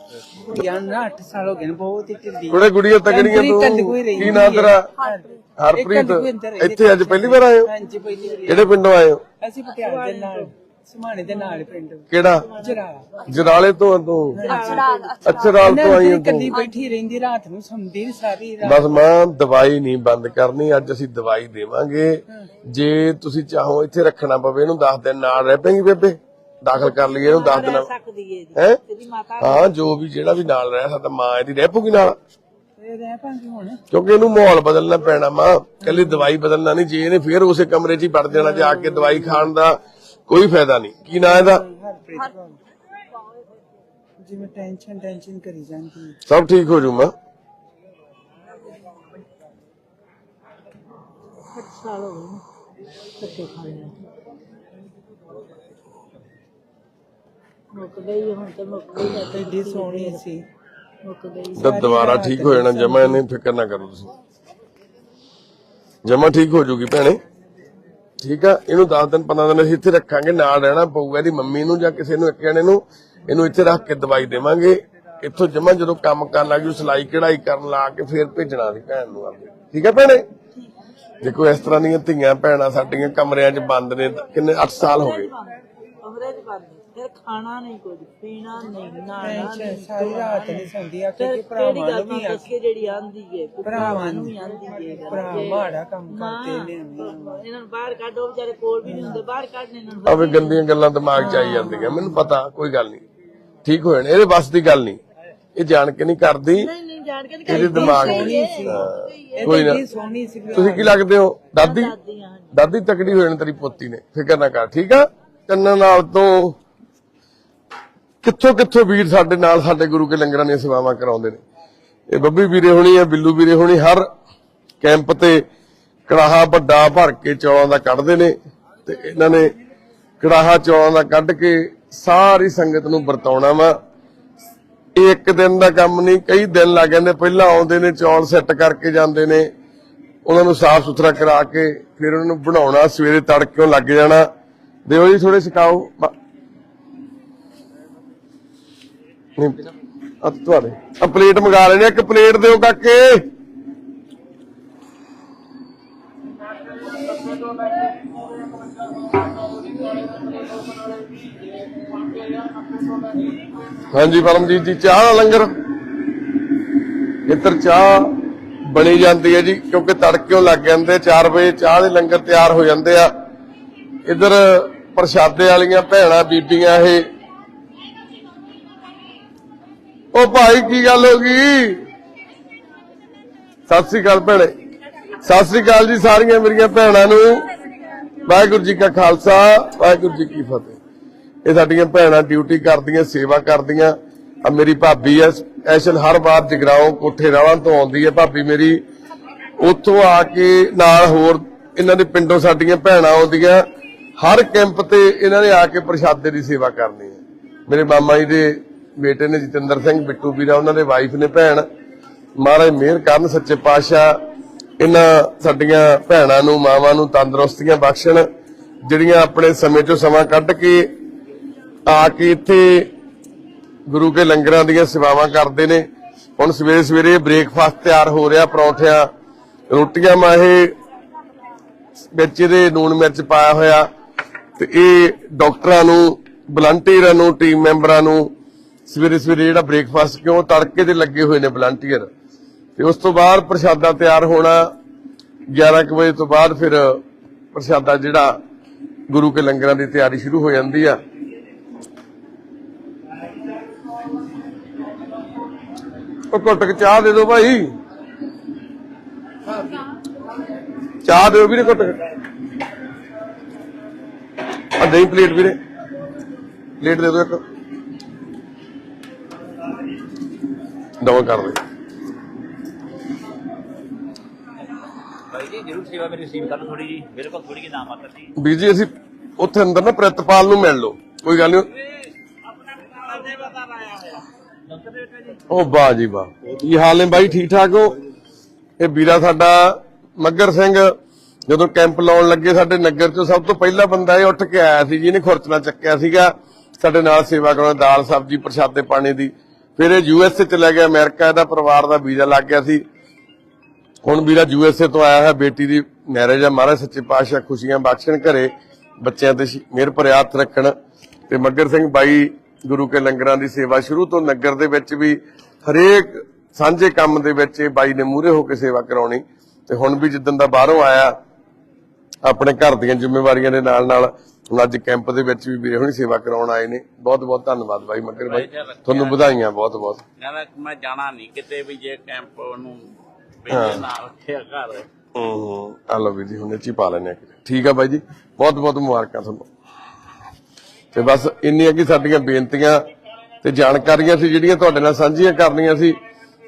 E: ਯਾਰ ਨਾ 8 ਸਾਲ ਹੋ ਗਏ ਨੇ ਬਹੁਤ ਹੀ ਢਿੱਲੀ
A: ਕੁੜੇ ਗੁੜੀਆਂ ਤਗੜੀਆਂ
E: ਕੋਈ
A: ਤੂੰ
E: ਰਹੀ
A: ਕੀ ਨਾਂ ਤੇਰਾ? ਹਰਪ੍ਰੀਤ। ਇੱਥੇ ਅੱਜ ਪਹਿਲੀ ਵਾਰ ਆਏ ਹੋ?
E: ਹਾਂਜੀ ਪਹਿਲੀ ਵਾਰੀ।
A: ਕਿਹੜੇ ਪਿੰਡੋਂ ਆਏ ਹੋ?
E: ਅਸੀਂ ਪਟਿਆਲੇ ਦੇ ਨਾਲ। ਸਮਾਣੇ ਦੇ ਨਾਲ ਪਿੰਡ।
A: ਕਿਹੜਾ?
E: ਜਰਾ
A: ਜਰਾਲੇ ਤੋਂ ਤੂੰ? ਅਛਰਾਲ ਤੋਂ ਆਈ ਹੋ ਤੂੰ।
E: ਕੱਲੀ ਬੈਠੀ ਰਹਿੰਦੀ ਰਾਤ ਨੂੰ ਸੌਂਦੀ ਨੀ ਸਾਰੀ ਰਾਤ।
A: ਬਸ ਮਾਂ ਦਵਾਈ ਨਹੀਂ ਬੰਦ ਕਰਨੀ ਅੱਜ ਅਸੀਂ ਦਵਾਈ ਦੇਵਾਂਗੇ। ਜੇ ਤੁਸੀਂ ਚਾਹੋ ਇੱਥੇ ਰੱਖਣਾ ਪਵੇ ਇਹਨੂੰ 10 ਦਿਨ ਨਾਲ ਰਹਿ ਪੈਂਗੀ ਬੇਬੇ। ਦਾਖਲ ਕਰ ਲਈਏ ਇਹਨੂੰ 10 ਦਿਨ ਹੈ? ਹਾਂ ਜੋ ਵੀ ਜਿਹੜਾ ਵੀ ਨਾਲ ਰਹਿ ਸਕਦਾ ਮਾਂ ਇਹਦੀ ਰਹਿ ਪੂਗੀ ਨਾਲ।
E: ਇਹ ਰਹਿ ਪਾਂਗੇ ਹੁਣ।
A: ਕਿਉਂਕਿ ਇਹਨੂੰ ਮਾਹੌਲ ਬਦਲਣਾ ਪੈਣਾ ਮਾਂ। ਕੱਲੀ ਦਵਾਈ ਬਦਲਣਾ ਨਹੀਂ ਜੇ ਇਹਨੇ ਫੇਰ ਉਸੇ ਕਮਰੇ 'ਚ ਹੀ ਵੜ ਜਾਣਾ ਜਾ ਕੇ ਦਵਾਈ ਖਾਣ ਦਾ ਕੋਈ ਫਾਇਦਾ ਨਹੀਂ। ਕੀ ਨਾਂ ਇਹਦਾ?
E: ਹਰਪ੍ਰੀਤ ਕੌਰ। ਜਿਵੇਂ ਟੈਨਸ਼ਨ ਟੈਨਸ਼ਨ ਕਰੀ ਜਾਂਦੀ ਹੈ।
A: ਸਭ ਠੀਕ ਹੋ ਜੂ ਮਾਂ।
B: ਮੁੱਕ ਗਈ ਹੁਣ ਤੇ ਮੁੱਕ ਗਈ
E: ਤੇ ਏਡੀ ਸੋਹਣੀ ਸੀ।
B: ਮੁੱਕ ਗਈ
A: ਜਦ ਦੁਬਾਰਾ ਠੀਕ ਹੋ ਜਾਣਾ ਜਮਾ ਇਹਨੇ ਫਿਕਰ ਨਾ ਕਰੋ ਤੁਸੀਂ। ਜਮਾ ਠੀਕ ਹੋ ਜੂਗੀ ਭੈਣੇ। ਠੀਕ ਆ? ਇਹਨੂੰ 10 ਦਿਨ 15 ਦਿਨ ਅਸੀਂ ਇੱਥੇ ਰੱਖਾਂਗੇ, ਨਾਲ ਰਹਿਣਾ ਪਊਗਾ ਇਹਦੀ ਮੰਮੀ ਨੂੰ ਜਾਂ ਕਿਸੇ ਨੂੰ ਇੱਕ ਜਣੇ ਨੂੰ। ਇਹਨੂੰ ਇੱਥੇ ਰੱਖ ਕੇ ਦਵਾਈ ਦੇਵਾਂਗੇ। ਇੱਥੋਂ ਜਮਾ ਜਦੋਂ ਕੰਮ ਕਰਨ ਲੱਗ ਜੂ, ਸਲਾਈ, ਕਢਾਈ ਕਰਨ ਲਾ ਕੇ ਫੇਰ ਭੇਜਣਾ ਦੀ ਭੈਣ ਨੂੰ ਆਪੇ। ਠੀਕ ਆ ਭੈਣੇ? ਦੇਖੋ, ਇਸ ਤਰ੍ਹਾਂ ਦੀਆਂ ਧੀਆਂ ਭੈਣਾਂ ਸਾਡੀਆਂ ਕਮਰਿਆਂ 'ਚ ਬੰਦ ਨੇ, ਕਿੰਨੇ 8 ਸਾਲ ਹੋ ਗਏ।
B: ਉਹਦੇ ਚ ਬੰਦ ਫਿਰ ਖਾਣਾ ਨਹੀਂ ਕੁਝ ਪੀਣਾ ਨਹੀਂ ਨਹਾਣਾ
E: ਟੈਨਸ਼ਨ ਸਾਰੀ ਰਾਤ ਨਹੀਂ ਸੌਂਦੀ ਆ
B: ਫਿਰ
E: ਕਿ
B: ਕਿਹੜੀ
E: ਭਰਾਵਾਂ
B: ਗੱਲ
E: ਨੂੰ ਵੀ
B: ਤਾਂ
E: ਆ
B: ਦੱਸੀ ਜਿਹੜੀ ਆਂਦੀ ਏ
E: ਭਰਾਵਾਂ ਨੂੰ
B: ਵੀ ਆਂਦੀ ਏ
E: ਭਰਾ ਮਾੜਾ ਕੰਮ ਕਰਦੇ ਨੇ
B: ਇਹਨਾਂ ਨੂੰ ਬਾਹਰ ਕੱਢੋ ਵਿਚਾਰੇ ਕੋਲ ਵੀ ਨਹੀਂ ਹੁੰਦੇ ਬਾਹਰ ਕੱਢਣੇ ਇਹਨਾਂ ਨੂੰ
A: ਆਵੇ ਗੰਦੀਆਂ ਗੱਲਾਂ ਦਿਮਾਗ 'ਚ ਆਈ ਜਾਂਦੀਆਂ ਮੈਨੂੰ ਪਤਾ ਕੋਈ ਗੱਲ ਨਹੀਂ। ਠੀਕ ਹੋ ਜਾਣਾ ਇਹਦੇ ਬਸ ਦੀ ਗੱਲ ਨਹੀਂ। ਇਹ ਜਾਣ ਕੇ ਨਹੀਂ ਕਰਦੀ
B: ਨਹੀਂ ਨਹੀਂ ਜਾਣ ਕੇ ਨਹੀਂ
A: ਇਹਦੇ ਦਿਮਾਗ ਕੋਈ ਨਾ
E: ਤਾਂ ਸੋਹਣੀ ਸੀ
A: ਤੁਸੀਂ ਕੀ ਲੱਗਦੇ ਹੋ? ਦਾਦੀ? ਦਾਦੀ ਤਕੜੀ ਹੋ ਜਾਣੀ ਤੇਰੀ ਪੋਤੀ ਨੇ ਫਿਕਰ ਨਾ ਕਰ ਠੀਕ ਆ? ਕੰਨਾਂ ਨਾਲ ਤੋਂ ਕਿੱਥੋਂ ਕਿੱਥੋਂ ਵੀਰ ਸਾਡੇ ਨਾਲ, ਸਾਡੇ ਗੁਰੂ ਕੇ ਲੰਗਰਾਂ ਦੀਆਂ ਸੇਵਾਵਾਂ ਕਰਾਉਂਦੇ ਨੇ? ਇਹ ਬੱਬੀ ਵੀਰੇ ਹੋਣੀ ਆ, ਬਿੱਲੂ ਵੀਰੇ ਹੋਣੀ, ਹਰ ਕੈਂਪ ਤੇ ਕੜਾਹਾ ਵੱਡਾ ਭਰ ਕੇ ਚੌਲਾਂ ਦਾ ਕੱਢਦੇ ਨੇ ਤੇ ਇਹਨਾਂ ਨੇ ਕੜਾਹਾ ਚੌਲਾਂ ਦਾ ਕੱਢ ਕੇ ਸਾਰੀ ਸੰਗਤ ਨੂੰ ਵਰਤਾਉਣਾ ਵਾ। ਇਹ ਇੱਕ ਦਿਨ ਦਾ ਕੰਮ ਨਹੀਂ, ਕਈ ਦਿਨ ਲੱਗ ਜਾਂਦੇ, ਪਹਿਲਾਂ ਆਉਂਦੇ ਨੇ, ਚੌਲ ਸੈੱਟ ਕਰਕੇ ਜਾਂਦੇ ਨੇ। ਉਹਨਾਂ ਨੂੰ ਸਾਫ਼ ਸੁਥਰਾ ਕਰਾ ਕੇ ਫਿਰ ਉਹਨਾਂ ਨੂੰ ਬਣਾਉਣਾ, ਸਵੇਰੇ ਤੜਕੇ ਲੱਗ ਜਾਣਾ। ਦਿਓ ਜੀ ਥੋੜੇ ਸਿਕਾਓ ਨਹੀਂ ਆ ਤੁਹਾਡੇ। ਆ ਪਲੇਟ ਮੰਗਾ ਲੈਣੇ ਇੱਕ ਪਲੇਟ ਦਿਓ ਕਾਕੇ। ਹਾਂਜੀ, ਪਰਮਜੀਤ ਜੀ, ਚਾਹ ਦਾ ਲੰਗਰ। ਇੱਧਰ ਚਾਹ ਬਣੀ ਜਾਂਦੀ ਹੈ ਜੀ, ਕਿਉਂਕਿ ਤੜਕਿਓਂ ਲੱਗ ਜਾਂਦੇ 4 ਵਜੇ ਚਾਹ ਦੇ ਲੰਗਰ ਤਿਆਰ ਹੋ ਜਾਂਦੇ ਆ। ਇੱਧਰ ਪ੍ਰਸ਼ਾਦੇ ਵਾਲੀਆਂ ਭੈਣਾਂ, ਬੀਬੀਆਂ, ਇਹ ਉਹ ਭਾਈ ਕੀ ਗੱਲ ਹੋ ਗਈ? ਸਤਿ ਸ੍ਰੀ ਅਕਾਲ ਭੈਣੇ। ਸਤਿ ਸ੍ਰੀ ਅਕਾਲ ਜੀ ਸਾਰੀਆਂ ਮੇਰੀਆਂ ਭੈਣਾਂ ਨੂੰ। ਵਾਹਿਗੁਰੂ ਜੀ ਕਾ ਖਾਲਸਾ, ਵਾਹਿਗੁਰੂ ਜੀ ਕੀ ਫਤਿਹ। ਇਹ ਸਾਡੀਆਂ ਭੈਣਾਂ ਡਿਊਟੀ ਕਰਦੀਆਂ, ਸੇਵਾ ਕਰਦੀਆਂ। ਆ ਮੇਰੀ ਭਾਬੀ ਐ ਸਪੈਸ਼ਲ ਹਰ ਵਾਰ ਜਗਰਾਉਂ ਕੋਠੇ ਰਾਵਾਂ ਤੋਂ ਆਉਂਦੀ ਹੈ ਭਾਬੀ ਮੇਰੀ, ਉੱਥੋਂ ਆ ਕੇ ਨਾਲ ਹੋਰ ਇਹਨਾਂ ਦੇ ਪਿੰਡੋਂ ਸਾਡੀਆਂ ਭੈਣਾਂ ਆਉਂਦੀਆਂ। ਹਰ ਕੈਂਪ ਤੇ ਇਹਨਾਂ ਨੇ ਆ ਕੇ ਪ੍ਰਸ਼ਾਦੇ ਦੀ ਸੇਵਾ ਕਰਨੀ ਹੈ ਮੇਰੇ ਮਾਮਾ ਜੀ ਦੇ ਬੇਟੇ ਨੇ ਜਤਿੰਦਰ ਸਿੰਘ, ਬਿੱਟੂ ਵੀਰਾ, ਉਹਨਾਂ ਦੇ ਵਾਈਫ ਨੇ ਭੈਣ। ਮਹਾਰਾਜ ਮਿਹਰ ਕਰਨ, ਸੱਚੇ ਪਾਤਸ਼ਾਹ ਇਹਨਾਂ ਸਾਡੀਆਂ ਭੈਣਾਂ ਨੂੰ, ਮਾਵਾਂ ਨੂੰ ਤੰਦਰੁਸਤੀਆਂ ਬਖਸ਼ਣ, ਜਿਹੜੀਆਂ ਆਪਣੇ ਸਮੇਂ ਚੋਂ ਸਮਾਂ ਕੱਢ ਕੇ ਆ ਕੇ ਇੱਥੇ ਗੁਰੂ ਕੇ ਲੰਗਰਾਂ ਦੀਆਂ ਸੇਵਾਵਾਂ ਕਰਦੇ ਨੇ। ਹੁਣ ਸਵੇਰੇ ਸਵੇਰੇ ਬ੍ਰੇਕਫਾਸਟ ਤਿਆਰ ਹੋ ਰਿਹਾ, ਪਰੌਂਠਿਆਂ, ਰੋਟੀਆਂ ਮਾਹੇ ਵਿੱਚ ਇਹਦੇ ਨੂਣ ਮਿਰਚ ਪਾਇਆ ਹੋਇਆ ਤੇ ਇਹ ਡਾਕਟਰਾਂ ਨੂੰ ਵਲੰਟੀਅਰਾਂ ਨੂੰ ਟੀਮ ਮੈਂਬਰਾਂ ਨੂੰ ਸਵੇਰੇ ਸਵੇਰੇ ਜਿਹੜਾ ਬ੍ਰੇਕਫਾਸਟ ਕਿਉਂ ਤੜਕੇ ਤੇ ਲੱਗੇ ਹੋਏ ਨੇ ਵਲੰਟੀਅਰ ਤੇ ਉਸ ਤੋਂ ਬਾਅਦ ਪ੍ਰਸ਼ਾਦਾ ਤਿਆਰ ਹੋਣਾ 11 ਵਜੇ ਤੋਂ ਬਾਅਦ ਫਿਰ ਪ੍ਰਸ਼ਾਦਾ ਜਿਹੜਾ ਗੁਰੂ ਕੇ ਲੰਗਰਾਂ ਦੀ ਤਿਆਰੀ ਸ਼ੁਰੂ ਹੋ ਜਾਂਦੀ ਆ। ਉਹ ਘੁੱਟ ਚਾਹ ਦੇ ਦਿਓ ਭਾਈ। ਚਾਹ ਦਿਓ ਵੀਰੇ ਘੁੱਟ ਕੇ। ਆ ਦਹੀਂ ਪਲੇਟ ਵੀਰੇ। ਪਲੇਟ ਦੇ ਦਿਓ ਇੱਕ। ਦਵਾ ਕਰ ਦੇ।
F: ਭਾਈ ਜੀ ਜਰੂਰ ਸੇਵਾ ਮੇਰੀ ਰਿਸੀਵ ਕਰਨ ਥੋੜੀ ਜੀ। ਮੇਰੇ ਕੋਲ ਥੋੜੀ ਜਿਹੀ ਨਾਮ ਆਤਾ ਸੀ
A: ਵੀਰ ਜੀ ਅਸੀਂ ਉੱਥੇ ਅੰਦਰ ਨਾ ਪ੍ਰਿਤਪਾਲ ਨੂੰ ਮਿਲ ਲਓ। ਕੋਈ ਗੱਲ ਨਹੀਂ। ਉਹ ਵਾਹ ਜੀ ਵਾਹ। ਕੀ ਹਾਲ ਨੇ ਬਾਈ? ਠੀਕ ਠਾਕ ਹੋ? ਇਹ ਵੀਰਾ ਸਾਡਾ ਮੱਗਰ ਸਿੰਘ ਜਦੋਂ ਕੈਂਪ ਲਾਉਣ ਲੱਗੇ ਸਾਡੇ ਨਗਰ ਚੋਂ ਸਭ ਤੋਂ ਪਹਿਲਾ ਬੰਦਾ ਇਹ ਉੱਠ ਕੇ ਆਇਆ ਸੀ ਜਿਹਨੇ ਖੁਰਚਣਾ ਚੱਕਿਆ ਸੀਗਾ। ਸਾਡੇ ਨਾਲ ਸੇਵਾ ਕਰਾਉਣ ਦਾਲ ਸਬਜ਼ੀ ਪ੍ਰਸ਼ਾਦੇ ਪਾਣੀ ਦੀ। ਫਿਰ ਇਹ ਯੂਐਸਏ ਚਲਾ ਗਿਆ, ਅਮਰੀਕਾ ਇਹਦਾ ਪਰਿਵਾਰ ਦਾ ਵੀਜ਼ਾ ਲੱਗ ਗਿਆ ਸੀ। ਹੁਣ ਵੀਰਾ ਯੂਐਸਏ ਤੋਂ ਆਇਆ ਹੈ ਬੇਟੀ ਦੀ ਮੈਰਿਜ ਆ, ਮਹਾਰਾਜ ਸੱਚੇ ਪਾਤਸ਼ਾਹ ਖੁਸ਼ੀਆਂ ਬਖਸ਼ਣ ਘਰੇ, ਬੱਚਿਆਂ ਤੇ ਸ਼ੀ- ਮਿਹਰ ਭਰਿਆ ਰੱਖਣ। ਤੇ ਮੱਗਰ ਸਿੰਘ ਬਾਈ ਗੁਰੂ ਕੇ ਲੰਗਰਾਂ ਦੀ ਸੇਵਾ ਸ਼ੁਰੂ ਤੋਂ ਨਗਰ ਦੇ ਵਿੱਚ ਵੀ ਹਰੇਕ ਸਾਂਝੇ ਕੰਮ ਦੇ ਵਿੱਚ ਬਾਈ ਨੇ ਮੂਹਰੇ ਹੋ ਕੇ ਸੇਵਾ ਕਰਾਉਣੀ। ਤੇ ਹੁਣ ਵੀ ਜਿੱਦਣ ਦਾ ਬਾਹਰੋਂ ਆਇਆ ਆਪਣੇ ਘਰ ਦੀਆਂ ਜ਼ਿੰਮੇਵਾਰੀਆਂ ਦੇ ਨਾਲ ਨਾਲ ਹੁਣ ਅੱਜ ਕੈਂਪ ਦੇ ਵਿੱਚ ਵੀ ਵੀਰੇ ਹੁਣੀ ਸੇਵਾ ਕਰਾਉਣ ਆਏ ਨੇ। ਬਹੁਤ ਬਹੁਤ ਧੰਨਵਾਦ ਬਾਈ ਮੱਗਰ ਬਾਈ। ਤੁਹਾਨੂੰ ਵਧਾਈਆਂ ਬਹੁਤ ਬਹੁਤ।
F: ਕਹਿੰਦਾ ਮੈਂ ਜਾਣਾ ਨਹੀਂ ਕਿਤੇ ਵੀ ਜੇ ਕੈਂਪ ਨੂੰ ਵੇਲੇ ਨਾ ਰੱਖਿਆ ਘਰ।
A: ਹੂੰ ਆ ਲਓ ਵੀਰ ਜੀ ਹੁਣ ਇਹ 'ਚ ਹੀ ਪਾ ਲੈਣੇ ਠੀਕ ਆ ਬਾਈ ਜੀ ਬਹੁਤ ਬਹੁਤ ਮੁਬਾਰਕਾਂ ਤੁਹਾਨੂੰ। ਤੇ ਬਸ ਇੰਨੀਆਂ ਕੀ ਸਾਡੀਆਂ ਬੇਨਤੀਆਂ ਤੇ ਜਾਣਕਾਰੀਆਂ ਸੀ ਜਿਹੜੀਆਂ ਤੁਹਾਡੇ ਨਾਲ ਸਾਂਝੀਆਂ ਕਰਨੀਆਂ ਸੀ।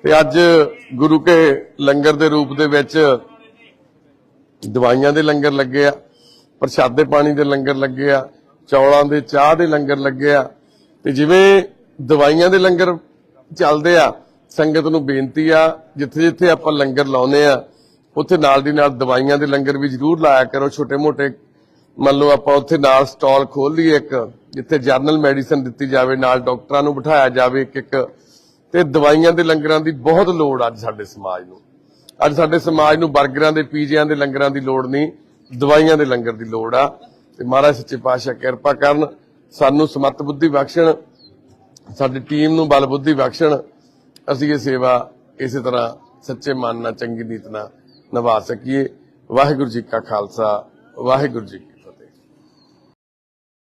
A: ਤੇ ਅੱਜ ਗੁਰੂ ਕੇ ਲੰਗਰ ਦੇ ਰੂਪ ਦੇ ਵਿੱਚ ਦਵਾਈਆਂ ਦੇ ਲੰਗਰ ਲੱਗੇ ਆ, ਪ੍ਰਸ਼ਾਦੇ ਪਾਣੀ ਦੇ ਲੰਗਰ ਲੱਗੇ ਆ, ਚੌਲਾਂ ਦੇ, ਚਾਹ ਦੇ ਲੰਗਰ ਲੱਗੇ ਆ। ਤੇ ਜਿਵੇਂ ਦਵਾਈਆਂ ਦੇ ਲੰਗਰ ਚੱਲਦੇ ਆ, ਸੰਗਤ ਨੂੰ ਬੇਨਤੀ ਆ, ਜਿੱਥੇ ਜਿੱਥੇ ਆਪਾਂ ਲੰਗਰ ਲਾਉਨੇ ਆ, ਉੱਥੇ ਨਾਲ ਦੀ ਨਾਲ ਦਵਾਈਆਂ ਦੇ ਲੰਗਰ ਵੀ ਜ਼ਰੂਰ ਲਾਇਆ ਕਰੋ। ਛੋਟੇ ਮੋਟੇ, ਮੰਨ ਲਓ ਆਪਾਂ ਉੱਥੇ ਨਾਲ ਸਟਾਲ ਖੋਲ ਲਈਏ ਇੱਕ, ਜਿੱਥੇ ਜਰਨਲ ਮੈਡੀਸਨ ਦਿੱਤੀ ਜਾਵੇ, ਨਾਲ ਡਾਕਟਰਾਂ ਨੂੰ ਬਿਠਾਇਆ ਜਾਵੇ ਇੱਕ ਇੱਕ ਤੇ ਦਵਾਈਆਂ ਦੇ ਲੰਗਰਾਂ ਦੀ ਬਹੁਤ ਲੋੜ ਅੱਜ ਸਾਡੇ ਸਮਾਜ ਨੂੰ। ਅੱਜ ਸਾਡੇ ਸਮਾਜ ਨੂੰ 버ਗਰਾਂ ਦੇ, ਪੀਜ਼ਿਆਂ ਦੇ ਲੰਗਰਾਂ ਦੀ ਲੋੜ ਨਹੀਂ, ਦਵਾਈਆਂ ਦੇ ਲੰਗਰ ਦੀ ਲੋੜ ਆ। ਤੇ ਮਹਾਰਾਜ ਸੱਚੇ ਪਾਤਸ਼ਾਹ ਕਿਰਪਾ ਕਰਨ, ਸਾਨੂੰ ਸਮਤ ਬੁੱਧੀ ਬਖਸ਼ਣ, ਸਾਡੀ ਟੀਮ ਨੂੰ ਬਲ ਬੁੱਧੀ ਬਖਸ਼ਣ, ਅਸੀਂ ਇਹ ਸੇਵਾ ਇਸੇ ਤਰ੍ਹਾਂ ਸੱਚੇ ਮਨ ਨਾਲ, ਚੰਗੀ ਨੀਤ ਨਾਲ ਨਿਭਾ ਸਕੀਏ। ਵਾਹਿਗੁਰੂ ਜੀ ਕਾ ਖਾਲਸਾ, ਵਾਹਿਗੁਰੂ ਜੀ